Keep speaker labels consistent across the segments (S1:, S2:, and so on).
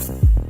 S1: Thank you.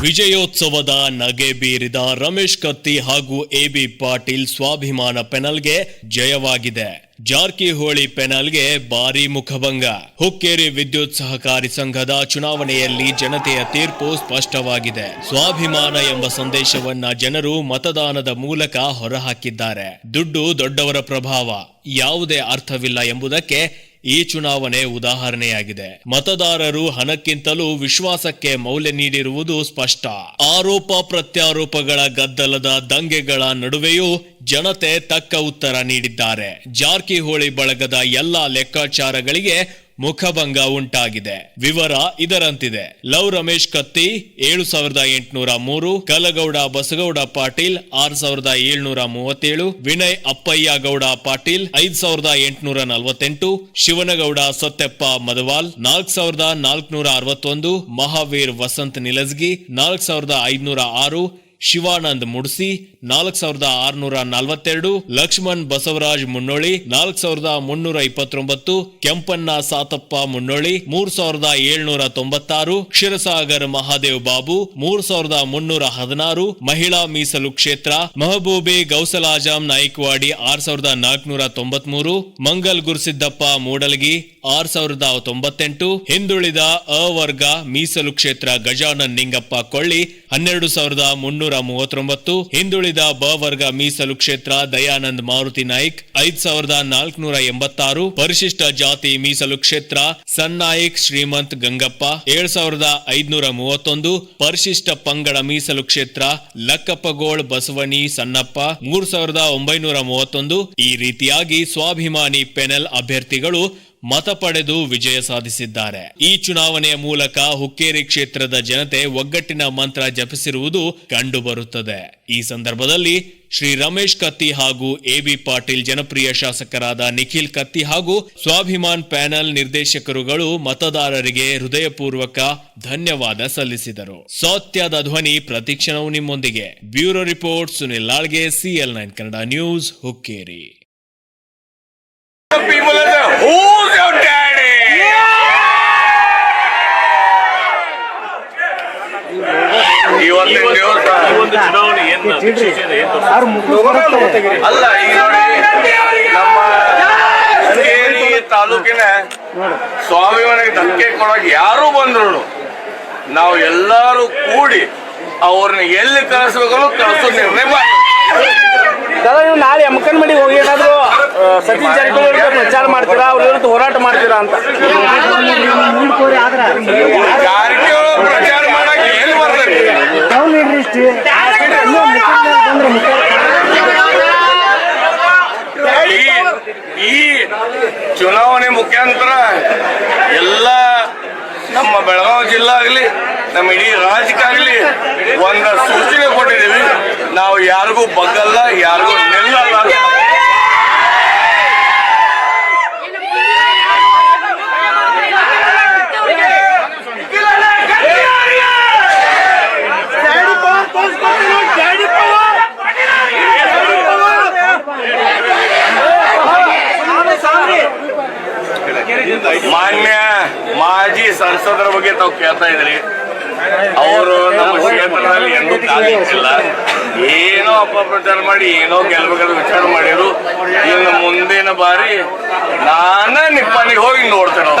S1: ವಿಜಯೋತ್ಸವದ ನಗೆ ಬೀರಿದ ರಮೇಶ್ ಕತ್ತಿ ಹಾಗೂ ಎಬಿ ಪಾಟೀಲ್ ಸ್ವಾಭಿಮಾನ ಪೆನಲ್ಗೆ ಜಯವಾಗಿದೆ. ಜಾರಕಿಹೊಳಿ ಪೆನಲ್ಗೆ ಭಾರಿ ಮುಖಭಂಗ. ಹುಕ್ಕೇರಿ ವಿದ್ಯುತ್ ಸಹಕಾರಿ ಸಂಘದ ಚುನಾವಣೆಯಲ್ಲಿ ಜನತೆಯ ತೀರ್ಪು ಸ್ಪಷ್ಟವಾಗಿದೆ. ಸ್ವಾಭಿಮಾನ ಎಂಬ ಸಂದೇಶವನ್ನ ಜನರು ಮತದಾನದ ಮೂಲಕ ಹೊರಹಾಕಿದ್ದಾರೆ. ದುಡ್ಡು ದೊಡ್ಡವರ ಪ್ರಭಾವ. ಯಾವುದೇ ಅರ್ಥವಿಲ್ಲ ಎಂಬುದಕ್ಕೆ ಈ ಚುನಾವಣೆ ಉದಾಹರಣೆಯಾಗಿದೆ. ಮತದಾರರು ಹಣಕ್ಕಿಂತಲೂ ವಿಶ್ವಾಸಕ್ಕೆ ಮೌಲ್ಯ ನೀಡಿರುವುದು ಸ್ಪಷ್ಟ. ಆರೋಪ ಪ್ರತ್ಯಾರೋಪಗಳ ಗದ್ದಲದ ದಂಗೆಗಳ ನಡುವೆಯೂ ಜನತೆ ತಕ್ಕ ಉತ್ತರ ನೀಡಿದ್ದಾರೆ. ಜಾರಕಿಹೊಳಿ ಬಳಗದ ಎಲ್ಲಾ ಲೆಕ್ಕಾಚಾರಗಳಿಗೆ ಮುಖಭಂಗ ಉಂಟಾಗಿದೆ. ವಿವರ ಇದರಂತಿದೆ. ಲವ್ ರಮೇಶ್ ಕತ್ತಿ, ಏಳು ಸಾವಿರದ ಎಂಟುನೂರ ಮೂರು, ಕಲಗೌಡ ಬಸಗೌಡ ಪಾಟೀಲ್, ಆರ್ ಸಾವಿರದ ಏಳ್ನೂರ ಮೂವತ್ತೇಳು, ವಿನಯ್ ಅಪ್ಪಯ್ಯ ಗೌಡ ಪಾಟೀಲ್, ಐದ್ ಸಾವಿರದ ಎಂಟುನೂರ ನಲವತ್ತೆಂಟು, ಶಿವನಗೌಡ ಸತ್ಯಪ್ಪ ಮದವಾಲ್ ನಾಲ್ಕ್ ಸಾವಿರದ ನಾಲ್ಕುನೂರ ಅರವತ್ತೊಂದು, ಮಹಾವೀರ್ ವಸಂತ್ ನಿಲಸ್ಗಿ, ನಾಲ್ಕ್ ಸಾವಿರದ ಐದ್ನೂರ ಆರು ಶಿವಾನಂದ್ ಮುಡ್ಸಿ, ನಾಲ್ಕ್ ಸಾವಿರದ ಆರ್ನೂರ ನಲವತ್ತೆರಡು, ಲಕ್ಷ್ಮಣ್ ಬಸವರಾಜ್ ಮುನ್ನೋಳಿ, ನಾಲ್ಕ್ ಸಾವಿರದ ಮುನ್ನೂರ ಇಪ್ಪತ್ತೊಂಬತ್ತು, ಕೆಂಪಣ್ಣ ಸಾತಪ್ಪ ಮುನ್ನೋಳಿ, ಮೂರ್ ಸಾವಿರದ ಏಳ್ನೂರ ತೊಂಬತ್ತಾರು, ಕ್ಷೀರಸಾಗರ್ ಮಹಾದೇವ್ ಬಾಬು, ಮೂರ್ ಸಾವಿರದ ಮುನ್ನೂರ ಹದಿನಾರು, ಮಹಿಳಾ ಮೀಸಲು ಕ್ಷೇತ್ರ, ಮಹಬೂಬಿ ಗೌಸಲಾಜಾಮ್ ನಾಯ್ಕವಾಡಿ ಆರ್ ಸಾವಿರದ ನಾಲ್ಕುನೂರ ತೊಂಬತ್ಮೂರು, ಮಂಗಲ್ ಗುರುಸಿದ್ದಪ್ಪ ಮೂಡಲಗಿ ಆರ್ ಸಾವಿರದ ತೊಂಬತ್ತೆಂಟು, ಹಿಂದುಳಿದ ಅವರ್ಗ ವರ್ಗ ಮೀಸಲು ಕ್ಷೇತ್ರ ಗಜಾನನ್ ನಿಂಗಪ್ಪ ಕೊಳ್ಳಿ, ಹನ್ನೆರಡು ಸಾವಿರದ ಮುನ್ನೂರ ಮೂವತ್ತೊಂಬತ್ತು, ಹಿಂದುಳಿದ ಬ ವರ್ಗ ಮೀಸಲು ಕ್ಷೇತ್ರ ದಯಾನಂದ್ ಮಾರುತಿ ನಾಯ್ಕ್, ಐದ್ ಸಾವಿರದ ನಾಲ್ಕುನೂರ ಎಂಬತ್ತಾರು, ಪರಿಶಿಷ್ಟ ಜಾತಿ ಮೀಸಲು ಕ್ಷೇತ್ರ ಸನ್ನಾಯಿಕ್ ಶ್ರೀಮಂತ್ ಗಂಗಪ್ಪ, ಏಳ್ ಸಾವಿರದ ಐದ್ನೂರ ಮೂವತ್ತೊಂದು, ಪರಿಶಿಷ್ಟ ಪಂಗಡ ಮೀಸಲು ಕ್ಷೇತ್ರ ಲಕ್ಕಪ್ಪಗೋಳ್ ಬಸವಣಿ, ಸಣ್ಣಪ್ಪ, ಮೂರ್ ಸಾವಿರದ ಒಂಬೈನೂರ ಮೂವತ್ತೊಂದು, ಈ ರೀತಿಯಾಗಿ ಸ್ವಾಭಿಮಾನಿ ಪೆನಲ್ ಅಭ್ಯರ್ಥಿಗಳು ಮತ ಪಡೆದು ವಿಜಯ ಸಾಧಿಸಿದ್ದಾರೆ. ಈ ಚುನಾವಣೆಯ ಮೂಲಕ ಹುಕ್ಕೇರಿ ಕ್ಷೇತ್ರದ ಜನತೆ ಒಗ್ಗಟ್ಟಿನ ಮಂತ್ರ ಜಪಿಸಿರುವುದು ಕಂಡುಬರುತ್ತದೆ. ಈ ಸಂದರ್ಭದಲ್ಲಿ ಶ್ರೀ ರಮೇಶ್ ಕತ್ತಿ ಹಾಗೂ ಎಬಿ ಪಾಟೀಲ್ ಜನಪ್ರಿಯ ಶಾಸಕರಾದ ನಿಖಿಲ್ ಕತ್ತಿ ಹಾಗೂ ಸ್ವಾಭಿಮಾನ್ ಪ್ಯಾನೆಲ್ ನಿರ್ದೇಶಕರುಗಳು ಮತದಾರರಿಗೆ ಹೃದಯಪೂರ್ವಕ ಧನ್ಯವಾದ ಸಲ್ಲಿಸಿದರು. ಸತ್ಯದ ಧ್ವನಿ ಪ್ರತಿಕ್ಷಣವು ನಿಮ್ಮೊಂದಿಗೆ. Bureau report, Sunil ಲಾಳ್ಗೆ CL nine Kannada news, Hukkeri.
S2: ಅಲ್ಲ ಈಗ ನೋಡಿ ನಮ್ಮ ಶೃಂಗೇರಿ ತಾಲೂಕಿನ ಸ್ವಾಭಿಮಾನಿಗೆ ಧಕ್ಕೆ ಕೊಡೋಕೆ ಯಾರು ಬಂದ್ರು ನಾವು ಎಲ್ಲರೂ ಕೂಡಿ ಅವ್ರನ್ನ ಎಲ್ಲಿ ಕಳಿಸ್ಬೇಕು ಕಳಿಸೋ ನಿರ್ಣಯ ಮಾಡಿ
S3: ದಾದಾ ನೀವು ನಾಳೆ ಅಮ್ಮಕನ್ಮಡಿಗೆ ಹೋಗಿ ಏನಾದ್ರು ಸಚಿನ್ ಸತೀಶ್ ಜಾರಕಿಹೊಳಿ ಮಾಡ್ತೀರಾ? ಅವ್ರ ವಿರುದ್ಧ ಹೋರಾಟ ಮಾಡ್ತೀರಾ ಅಂತ.
S2: ಜಾರಕಿಹೊಳಿ ಪ್ರಚಾರ ಈ ಚುನಾವಣೆ ಮುಖಾಂತರ ಎಲ್ಲ ನಮ್ಮ ಬೆಳಗಾವಿ ಜಿಲ್ಲಾ ಆಗಲಿ, ನಮ್ಮ ಇಡೀ ರಾಜ್ಯಕ್ಕಾಗಲಿ ಒಂದ ಸೂಚನೆ ಕೊಟ್ಟಿದ್ದೀವಿ. ನಾವು ಯಾರಿಗೂ ಬಗ್ಗಲ್ಲ, ಯಾರಿಗೂ ತಾವು ಕೇಳ್ತಾ ಇದ್ರಿ. ಅವರು ನಮ್ಮ ಕ್ಷೇತ್ರದಲ್ಲಿ ಎಂದೂ ಇಲ್ಲ ಏನೋ ಅಪಪ್ರಚಾರ ಮಾಡಿ, ಏನೋ ಗೆಲ್ಬೇಕಾದ್ರೆ ವಿಚಾರ ಮಾಡಿದ್ರು. ಇನ್ನು ಮುಂದಿನ ಬಾರಿ ನಾನ ನಿಪ್ಪನಿಗೆ ಹೋಗಿ ನೋಡ್ತೇನೆ